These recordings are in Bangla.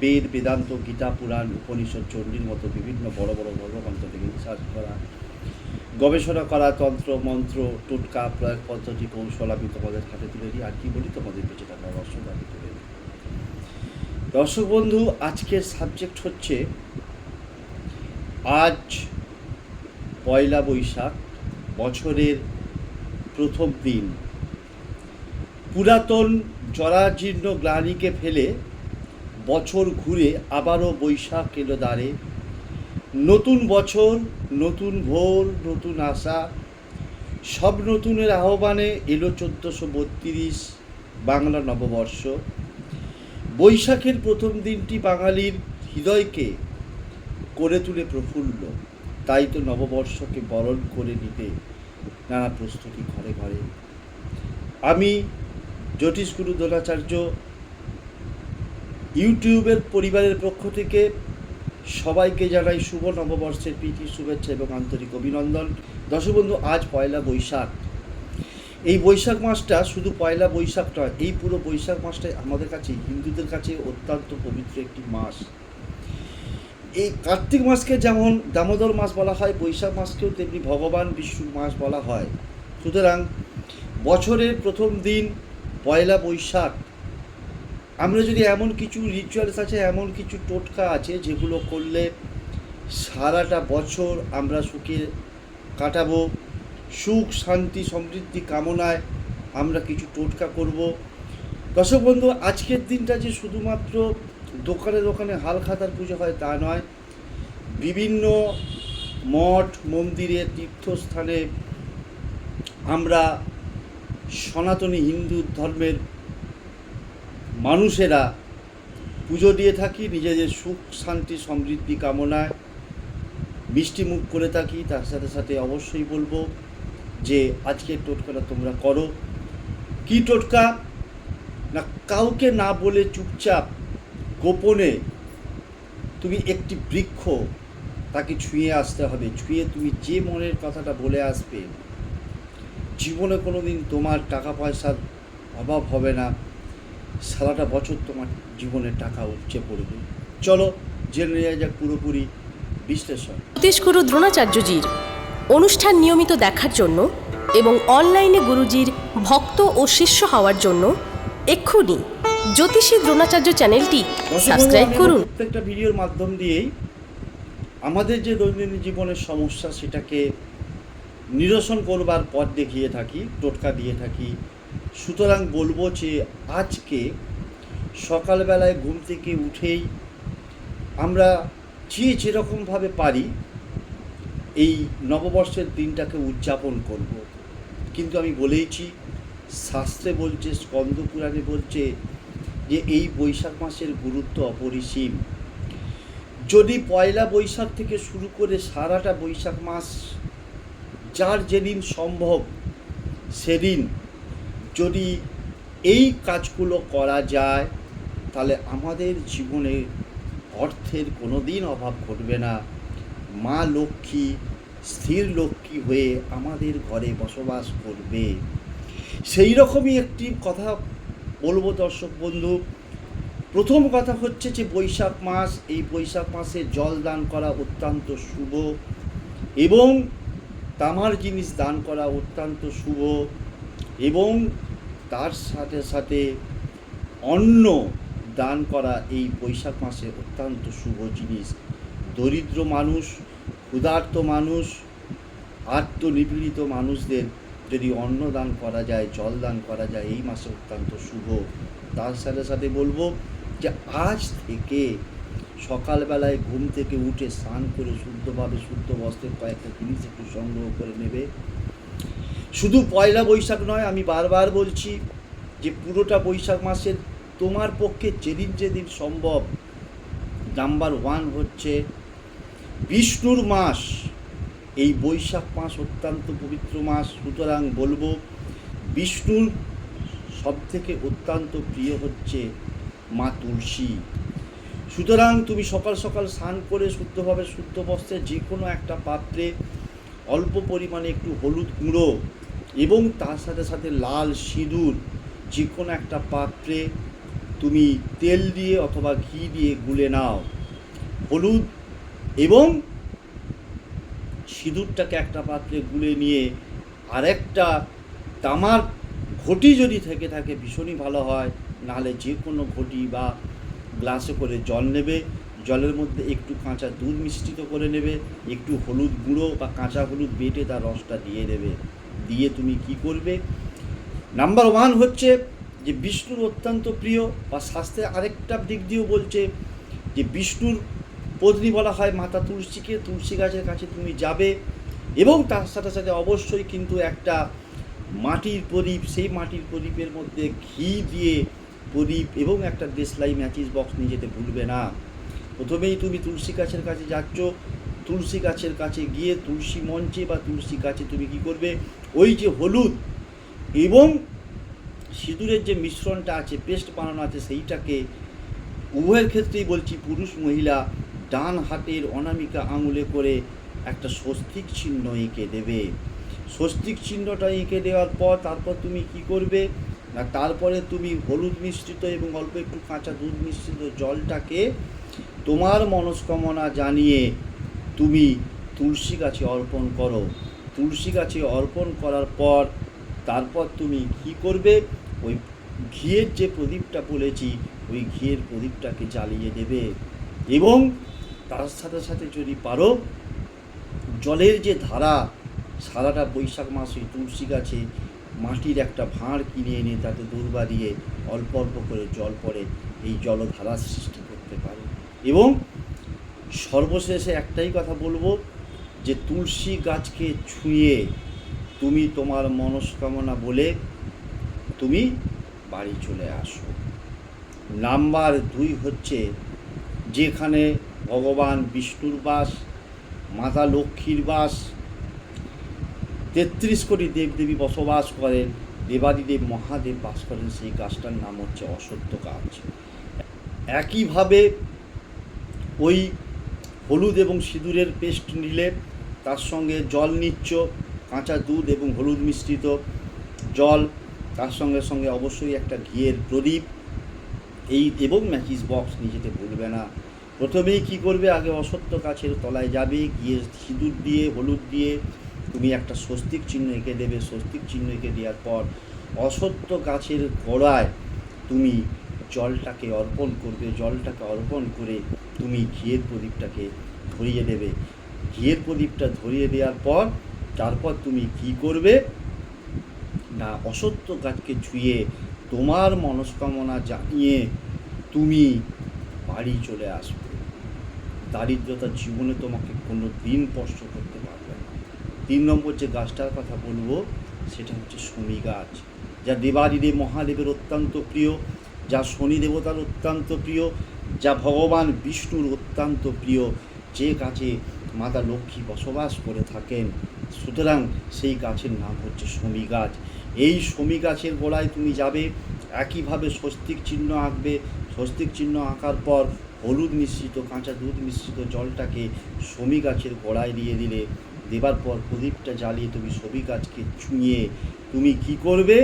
বেদ, বেদান্ত, গীতা, পুরাণ, উপনিষদ, চণ্ডীর মতো বিভিন্ন বড় বড় ধর্মগ্রন্থ থেকে রিসার্চ করা, গবেষণা করা, তন্ত্র, মন্ত্র, টোটকা, প্রয়োগ পদ্ধতি, কৌশল আমি তোমাদের হাতে তুলে দিই। আর কি বলি? তোমাদের বেঁচে থাকা দর্শক আমি তুলে দিই। দর্শক বন্ধু আজকের সাবজেক্ট হচ্ছে, আজ পয়লা বৈশাখ, বছরের প্রথম দিন। পুরাতন জরাজীর্ণ গ্লানিকে ফেলে বছর ঘুরে আবারও বৈশাখ এলো দ্বারে। নতুন বছর, নতুন ভোর, নতুন আশা। সব নতুনের আহ্বানে এলো চোদ্দোশো বত্রিশ বাংলা নববর্ষ। বৈশাখের প্রথম দিনটি বাঙালির হৃদয়কে করে তুলে প্রফুল্ল। তাই তো নববর্ষকে বরণ করে নিতে নানা প্রস্তুতি ঘরে ঘরে। আমি জ্যোতিষগুরু দ্রোণাচার্য ইউটিউবের পরিবারের পক্ষ থেকে সবাইকে জানাই শুভ নববর্ষের প্রীতি, শুভেচ্ছা এবং আন্তরিক অভিনন্দন। দর্শক বন্ধু আজ পয়লা বৈশাখ। এই বৈশাখ মাসটা শুধু পয়লা বৈশাখ নয়, এই পুরো বৈশাখ মাসটাই আমাদের কাছে, হিন্দুদের কাছে অত্যন্ত পবিত্র একটি মাস। এই কার্তিক মাসকে যেমন দামোদর মাস বলা হয়, বৈশাখ মাসকেও তেমনি ভগবান বিষ্ণুর মাস বলা হয়। সুতরাং বছরের প্রথম দিন পয়লা বৈশাখ। আমরা যদি এমন কিছু রিচুয়ালস আছে, এমন কিছু টোটকা আছে, যেগুলো করলে সারাটা বছর আমরা সুখে কাটাবো, সুখ, শান্তি, সমৃদ্ধি কামনায় আমরা কিছু টোটকা করব। দর্শক বন্ধু, আজকের দিনটা যে শুধুমাত্র দোকানে দোকানে হাল খাতার পুজো হয় তা নয়, বিভিন্ন মঠ, মন্দিরে, তীর্থস্থানে আমরা সনাতনী হিন্দু ধর্মের মানুষেরা পুজো দিয়ে থাকি, নিজেদের সুখ, শান্তি, সমৃদ্ধি কামনায়। মিষ্টি মুখ করে থাকি, তার সাথে সাথে অবশ্যই বলব যে, আজকের টোটকাটা তোমরা করো। কি টোটকা? না, কাউকে না বলে চুপচাপ, গোপনে তুমি একটি বৃক্ষ, তাকে ছুঁয়ে আসতে হবে। ছুঁয়ে তুমি যে মনের কথাটা বলে আসবে, জীবনে কোনো দিন তোমার টাকা পয়সার অভাব হবে না। সারাটা বছর তোমার জীবনে টাকা উপচে পড়বে। চলো জেনে নেওয়া যাক পুরোপুরি বিশ্লেষণ। গুরু দ্রোণাচার্যজির অনুষ্ঠান নিয়মিত দেখার জন্য এবং অনলাইনে গুরুজির ভক্ত ও শিষ্য হওয়ার জন্য এক্ষুনি জ্যোতিষী দ্রোণাচার্য চ্যানেলটি সাবস্ক্রাইব করুন। প্রত্যেকটা ভিডিওর মাধ্যম দিয়েই আমাদের যে দৈনন্দিন জীবনের সমস্যা সেটাকে নিরসন করবার পথ দেখিয়ে থাকি টোটকা দিয়ে থাকি সুতরাং বলব যে আজকে সকালবেলায় ঘুম থেকে উঠেই আমরা যে যেরকমভাবে পারি এই নববর্ষের দিনটাকে উদযাপন করব। কিন্তু আমি বলেইছি, শাস্ত্রে বলছে, স্কন্দ পুরাণে বলছে যে এই বৈশাখ মাসের গুরুত্ব অপরিসীম। যদি পয়লা বৈশাখ থেকে শুরু করে সারাটা বৈশাখ মাস যার যেদিন সম্ভব সেদিন যদি এই কাজগুলো করা যায়, তাহলে আমাদের জীবনে অর্থের কোনো দিন অভাব ঘটবে না। মা লক্ষ্মী স্থির লক্ষ্মী হয়ে আমাদের ঘরে বসবাস করবে। সেই রকমই একটি কথা বলব দর্শক বন্ধু। প্রথম কথা হচ্ছে যে, বৈশাখ মাস, এই বৈশাখ মাসে জল দান করা অত্যন্ত শুভ এবং তামার জিনিস দান করা অত্যন্ত শুভ এবং তার সাথে সাথে অন্ন দান করা এই বৈশাখ মাসে অত্যন্ত শুভ জিনিস। দরিদ্র মানুষ, ক্ষুধার্ত মানুষ, আত্মনিপীড়িত মানুষদের যদি অন্ন দান করা যায়, জল দান করা যায়, এই মাসে অত্যন্ত শুভ। তার সাথে সাথে বলব যে আজ থেকে সকালবেলায় ঘুম থেকে উঠে স্নান করে শুদ্ধভাবে শুদ্ধ বস্ত্রের কয়েকটা জিনিস একটু সংগ্রহ করে নেবে। শুধু পয়লা বৈশাখ নয়, আমি বারবার বলছি যে পুরোটা বৈশাখ মাসের তোমার পক্ষে যেদিন যেদিন সম্ভব নাম্বার ওয়ান হচ্ছে বিষ্ণুর মাস। এই বৈশাখ মাস অত্যন্ত পবিত্র মাস। সুতরাং বলব, বিষ্ণুর সবথেকে অত্যন্ত প্রিয় হচ্ছে মা তুলসী। সুতরাং তুমি সকাল সকাল স্নান করে শুদ্ধভাবে শুদ্ধ বস্ত্রে যে কোনো একটা পাত্রে অল্প পরিমাণে একটু হলুদ গুঁড়ো এবং তার সাথে সাথে লাল সিঁদুর, যে কোনো একটা পাত্রে তুমি তেল দিয়ে অথবা ঘি দিয়ে গুলে নাও। হলুদ এবং সিঁদুরটাকে একটা পাত্রে গুলে নিয়ে আরেকটা তামার ঘটি যদি থেকে থাকে ভীষণই ভালো হয়, নাহলে যে কোনো ঘটি বা গ্লাসে করে জল নেবে। জলের মধ্যে একটু কাঁচা দুধ মিশ্রিত করে নেবে, একটু হলুদ গুঁড়ো বা কাঁচা হলুদ বেটে তার রসটা দিয়ে দেবে। দিয়ে তুমি কি করবে? নাম্বার ওয়ান হচ্ছে যে বিষ্ণুর অত্যন্ত প্রিয় বা স্বাস্থ্যের আরেকটা দিক দিয়েও বলছে যে বিষ্ণুর পত্নী বলা হয় মাতা তুলসীকে। তুলসী গাছের কাছে তুমি যাবে এবং তার সাথে সাথে অবশ্যই কিন্তু একটা মাটির প্রদীপ, সেই মাটির প্রদীপের মধ্যে ঘি দিয়ে প্রদীপ এবং একটা দেশলাই ম্যাচিস বক্স নিয়ে যেতে ভুলবে না। প্রথমেই তুমি তুলসী গাছের কাছে যাচ্ছ, তুলসী গাছের কাছে গিয়ে তুলসী মঞ্চে বা তুলসী গাছে তুমি কি করবে? ওই যে হলুদ এবং সিঁদুরের যে মিশ্রণটা আছে, পেস্ট বানানো আছে, সেইটাকে উভয়ের ক্ষেত্রেই বলছি পুরুষ মহিলা ডান হাতের অনামিকা আঙুলে করে একটা স্বস্তিক চিহ্ন এঁকে দেবে। স্বস্তিক চিহ্নটা এঁকে দেওয়ার পর তারপর তুমি কি করবে? না, তারপরে তুমি হলুদ মিশ্রিত এবং অল্প একটু কাঁচা দুধ মিশ্রিত জলটাকে তোমার মনস্কামনা জানিয়ে তুমি তুলসী গাছে অর্পণ করো। তুলসী গাছে অর্পণ করার পর তারপর তুমি কি করবে? ওই ঘিয়ের যে প্রদীপটা বলেছি, ওই ঘিয়ের প্রদীপটাকে জ্বালিয়ে দেবে এবং তার সাথে সাথে যদি পারো, জলের যে ধারা, সারাটা বৈশাখ মাস তুলসী গাছে মাটির একটা ভাঁড় কিনে এনে তাতে দৌড়বা দিয়ে অল্প অল্প করে জল পড়ে, এই জলধারা সৃষ্টি এবং সর্বশেষে একটাই কথা বলব যে তুলসী গাছকে ছুঁয়ে তুমি তোমার মনস্কামনা বলে তুমি বাড়ি চলে আসো। নাম্বার দুই হচ্ছে যেখানে ভগবান বিষ্ণুর বাস, মাতা লক্ষ্মীর বাস, তেত্রিশ কোটি দেবদেবী বসবাস করেন, দেবাদিদেব মহাদেব বাস করেন, সেই গাছটার নাম হচ্ছে অসত্য গাছ। একইভাবে ওই হলুদ এবং সিঁদুরের পেস্ট নিলে তার সঙ্গে জল নিচ্ছ, কাঁচা দুধ এবং হলুদ মিশ্রিত জল, তার সঙ্গে সঙ্গে অবশ্যই একটা ঘিয়ের প্রদীপ, এই এবং ম্যাচিস বক্স নিজেতে ভুলবে না। প্রথমেই কি করবে? আগে অসত্য গাছের তলায় যাবে গিয়ে সিঁদুর দিয়ে, হলুদ দিয়ে তুমি একটা স্বস্তিক চিহ্ন এঁকে দেবে। স্বস্তিক চিহ্ন এঁকে দেওয়ার পর অসত্য গাছের গোড়ায় তুমি জলটাকে অর্পণ করবে, জলটাকে অর্পণ করে তুমি ঘিয়ের প্রদীপটাকে ধরিয়ে দেবে। ঘিয়ের প্রদীপটা ধরিয়ে দেওয়ার পর তারপর তুমি কি করবে? না অসত্য গাছকে ছুঁয়ে তোমার মনস্কামনা জানিয়ে তুমি বাড়ি চলে আসবে। দারিদ্রতা জীবনে তোমাকে কোনো দিন স্পর্শ করতে পারবে না। তিন নম্বর যে গাছটার কথা বলব, সেটা হচ্ছে শমি গাছ, যা দেবাদিদেব মহাদেবের অত্যন্ত প্রিয়। যা শনি দেবতার অত্যন্ত প্রিয়, যা ভগবান বিষ্ণুর অত্যন্ত প্রিয়, যে গাছে মাতা লক্ষ্মী বসবাস করে থাকেন। সুতরাং সেই গাছের নাম হচ্ছে শমি গাছ। এই শমি গাছের গোড়ায় তুমি যাবে, একইভাবে স্বস্তিক চিহ্ন আঁকবে। স্বস্তিক চিহ্ন আঁকার পর হলুদ মিশ্রিত, কাঁচা দুধ মিশ্রিত জলটাকে শমি গাছের গোড়ায় দিয়ে দিলে। দেবার পর প্রদীপটা জ্বালিয়ে তুমি ছবি গাছকে ছুঁয়ে। তুমি কি করবে?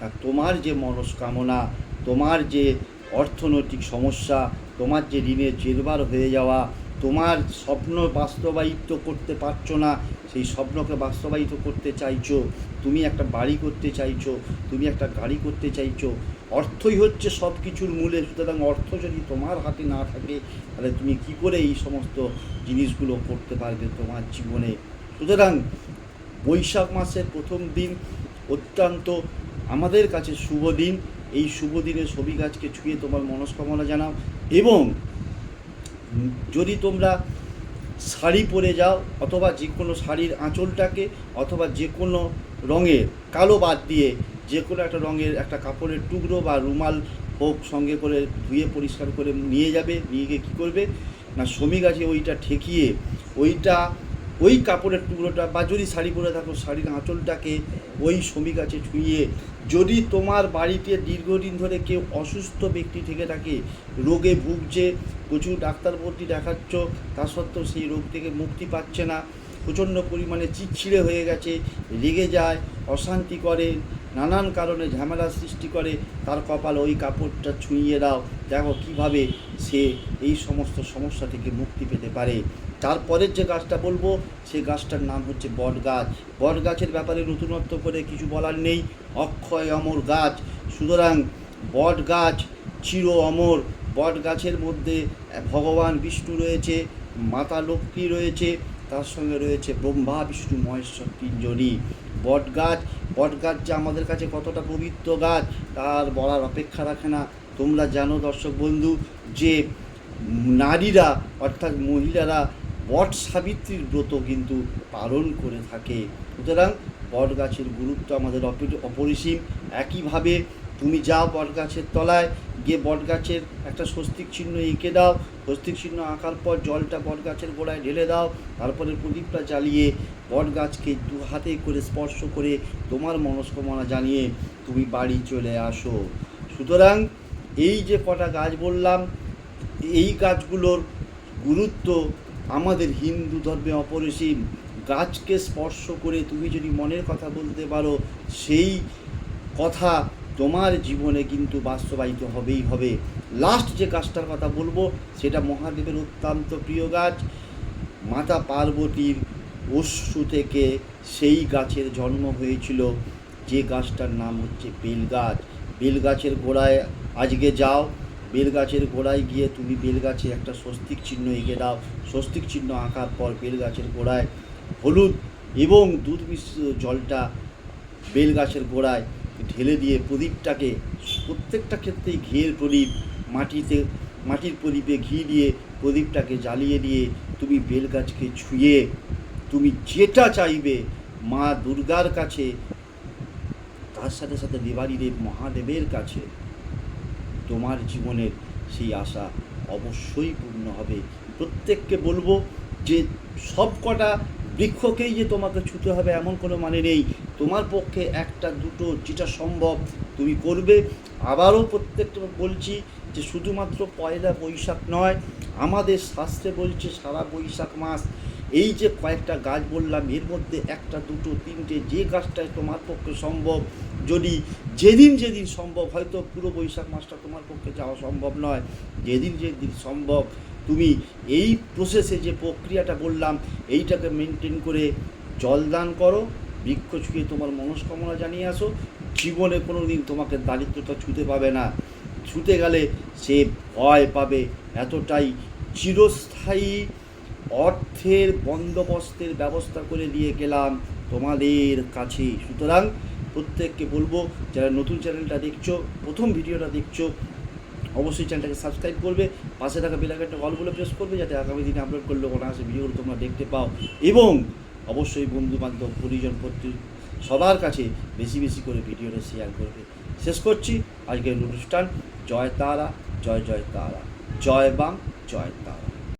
তা তোমার যে মনস্কামনা তোমার যে অর্থনৈতিক সমস্যা, তোমার যে ঋণের জেরবার হয়ে যাওয়া, তোমার স্বপ্ন বাস্তবায়িত করতে পারছ না, সেই স্বপ্নকে বাস্তবায়িত করতে চাইছো, তুমি একটা বাড়ি করতে চাইছো, তুমি একটা গাড়ি করতে চাইছো, অর্থই হচ্ছে সব কিছুর মূলে। সুতরাং অর্থ যদি তোমার হাতে না থাকে, তাহলে তুমি কি করে এই সমস্ত জিনিসগুলো করতে পারবে তোমার জীবনে? সুতরাং বৈশাখ মাসের প্রথম দিন অত্যন্ত আমাদের কাছে শুভ দিন। এই শুভ দিনে ছবি গাছকে ছুঁয়ে তোমার মনস্কামনা জানাও এবং যদি তোমরা শাড়ি পরে যাও অথবা যে কোনো শাড়ির আঁচলটাকে অথবা যে কোনো রঙের কালো বাদ দিয়ে যে কোনো একটা রঙের একটা কাপড়ের টুকরো বা রুমাল হোক সঙ্গে করে ধুয়ে পরিষ্কার করে নিয়ে যাবে, নিয়ে গিয়ে কী করবে? না সমী গাছে ওইটা ঠেকিয়ে ওইটা ওই কাপড়ের টুকরোটা বা যদি শাড়ি পরে থাকো, শাড়ির আঁচলটাকে ওই সমী গাছে ছুঁয়ে। যদি তোমার বাড়িতে দীর্ঘদিন ধরে কেউ অসুস্থ ব্যক্তি থেকে থাকে, রোগে ভুগছে, প্রচুর ডাক্তার ভর্তি দেখাচ্ছ, তা সত্ত্বেও সেই রোগ থেকে মুক্তি পাচ্ছে না, প্রচণ্ড পরিমাণে চিচ্ছিড়ে হয়ে গেছে, রেগে যায়, অশান্তি করে, নানান কারণে ঝামেলা সৃষ্টি করে, তার কপাল ওই কাপড়টা ছুঁইয়ে দাও। দেখো কীভাবে সে এই সমস্ত সমস্যা থেকে মুক্তি পেতে পারে। তারপরের যে গাছটা বলব সেই গাছটার নাম হচ্ছে বট গাছ বট গাছের ব্যাপারে নতুনত্ব করে কিছু বলার নেই। অক্ষয় অমর গাছ। সুতরাং বট গাছ চির অমর। বট গাছের মধ্যে ভগবান বিষ্ণু রয়েছে, মাতা লক্ষ্মী রয়েছে, তার সঙ্গে রয়েছে ব্রহ্মা, বিষ্ণু, মহেশ্বর তিনজনই। বট গাছ বট গাছ যে আমাদের কাছে কতটা পবিত্র গাছ, তার বলার অপেক্ষা রাখে না। তোমরা জানো দর্শক বন্ধু, যে নারীরা, অর্থাৎ মহিলারা বট সাবিত্রীর ব্রত কিন্তু পালন করে থাকে। সুতরাং বট গাছের গুরুত্ব আমাদের অপরিসীম। একইভাবে তুমি যাও বট গাছের তলায়, গিয়ে বট গাছের একটা স্বস্তিক চিহ্ন এঁকে দাও। স্বস্তিক চিহ্ন আঁকার পর জলটা বট গাছের গোড়ায় ঢেলে দাও। তারপরে প্রদীপটা জ্বালিয়ে বট গাছকে দু হাতে করে স্পর্শ করে তোমার মনস্কামনা জানিয়ে তুমি বাড়ি চলে আসো। সুতরাং এই যে কটা গাছ বললাম, এই গাছগুলোর গুরুত্ব আমাদের হিন্দু ধর্মে অপরিসীম। গাছকে স্পর্শ করে তুমি যদি মনের কথা বলতে পারো, সেই কথা তোমার জীবনে কিন্তু বাস্তবায়িত হবেই হবে। লাস্ট যে গাছটার কথা বলব, সেটা মহাদেবের অত্যন্ত প্রিয় গাছ। মাতা পার্বতীর অশ্রু থেকে সেই গাছের জন্ম হয়েছিল। যে গাছটার নাম হচ্ছে বেল গাছ বেল গাছের গোড়ায় আজকে যাও বেল গাছের গোড়ায় গিয়ে তুমি বেল গাছে একটা স্বস্তিক চিহ্ন এঁকে দাও। স্বস্তিক চিহ্ন আঁকার পর বেল গাছের গোড়ায় হলুদ এবং দুধ মিশ্রিত জলটা বেল গাছের গোড়ায় ঢেলে দিয়ে প্রদীপটাকে প্রত্যেকটা ক্ষেত্রেই ঘিয়ের প্রদীপ, মাটিতে, মাটির প্রদীপে ঘি দিয়ে প্রদীপটাকে জ্বালিয়ে দিয়ে তুমি বেল গাছকে ছুঁয়ে তুমি যেটা চাইবে মা দুর্গার কাছে, তার সাথে সাথে দেবাদিদেব মহাদেবের কাছে তোমার জীবনের সেই আশা অবশ্যই পূর্ণ হবে। প্রত্যেককে বলব যে সব কটা বৃক্ষকেই যে তোমাকে ছুতে হবে এমন কোনো মানে নেই। তোমার পক্ষে একটা, দুটো, যেটা সম্ভব তুমি করবে। আবারও প্রত্যেকটা বলছি যে শুধুমাত্র পয়লা বৈশাখ নয়, আমাদের শাস্ত্রে বলছে সারা বৈশাখ মাস। এই যে কয়েকটা গাছ বললাম, এর মধ্যে একটা, দুটো, তিনটে, যে গাছটায় তোমার পক্ষে সম্ভব যদি যেদিন যেদিন সম্ভব, হয়তো পুরো বৈশাখ মাসটা তোমার পক্ষে যাওয়া সম্ভব নয়, যেদিন যেদিন সম্ভব তুমি এই প্রসেসে যে প্রক্রিয়াটা বললাম, এইটাকে মেনটেন করে জলদান করো, বৃক্ষ ছুঁয়ে তোমার মনস্কামনা জানিয়ে আসো, জীবনে কোনো দিন তোমাকে দারিদ্রতা ছুঁতে পাবে না। ছুতে গেলে সে ভয় পাবে এতটাই। চিরস্থায়ী অর্থের বন্দোবস্তের ব্যবস্থা করে দিয়ে গেলাম তোমাদের কাছে। সুতরাং প্রত্যেককে বলব, যারা নতুন চ্যানেলটা দেখছ, প্রথম ভিডিওটা দেখছ, অবশ্যই চ্যানেলটাকে সাবস্ক্রাইব করবে, পাশে থাকা বেলাকারটা অল বলে প্রেস করবে, যাতে আগামী দিনে আপলোড করলে অনায়াসে ভিডিওগুলো তোমরা দেখতে পাও। এবং অবশ্যই বন্ধু বান্ধব পরিজন, পত্রী, সবার কাছে বেশি বেশি করে ভিডিওটা শেয়ার করবে। শেষ করছি, আজকের অনুষ্ঠান জয় তারা, জয় জয় তারা। জয় বাম, জয় তারা।